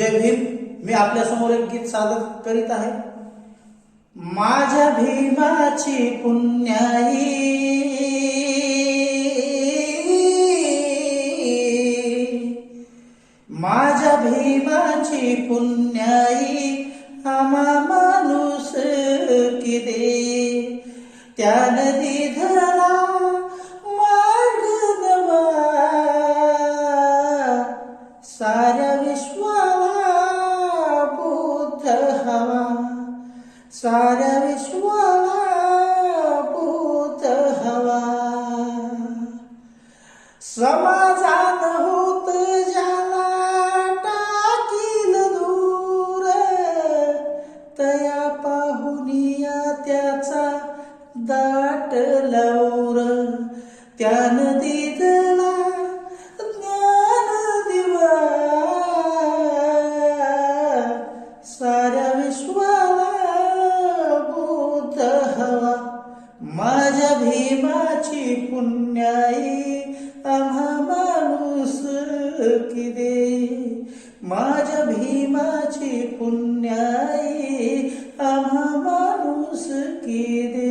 जय भीम मी आपल्या समोर एक गीत सादर करीत आहे. माझ्या भीमाची पुण्याई, माझ्या भीमाची पुण्याई, आम्हा माणूस किदे नदी धरा मार्ग नवा, साऱ्या विश्वाला साऱ्या विश्वाला भूत हवा समाजान होत ज्याला टाकील दूर तया पाहुनिया त्याचा दाट लौर त्यानं दिदला ज्ञान दिवा साऱ्या विश्वा माझी पुण्याई आम्हा माणूस किदे माझ्या भीमाची पुण्याई आम्हा माणूस किदे